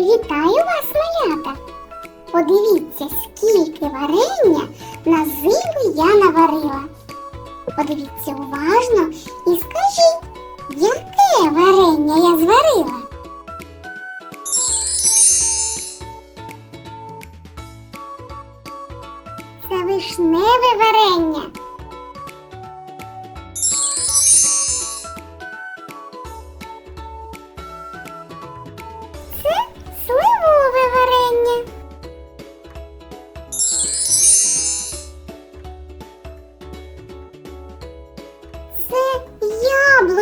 Вітаю вас, малята! Подивіться, скільки варення на зиму я наварила. Подивіться уважно і скажіть, яке варення я зварила? Це вишневе варення.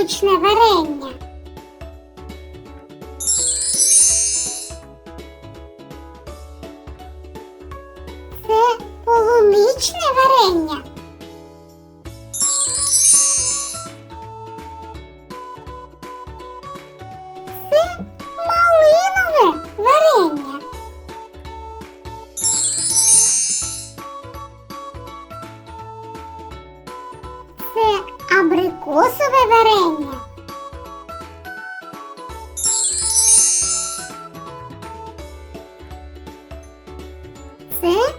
Яблучне варення. Це полуничне варення. Це варення. Це абрикосове варення. Це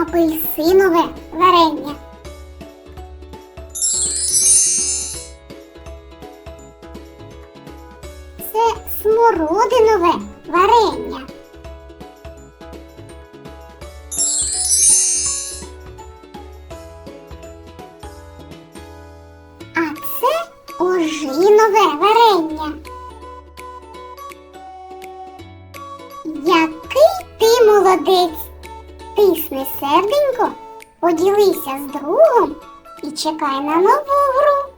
апельсинове варення. Це смородинове варення. Ожинове варення. Який ти молодець! Тисни серденько, поділися з другом і чекай на нову гру.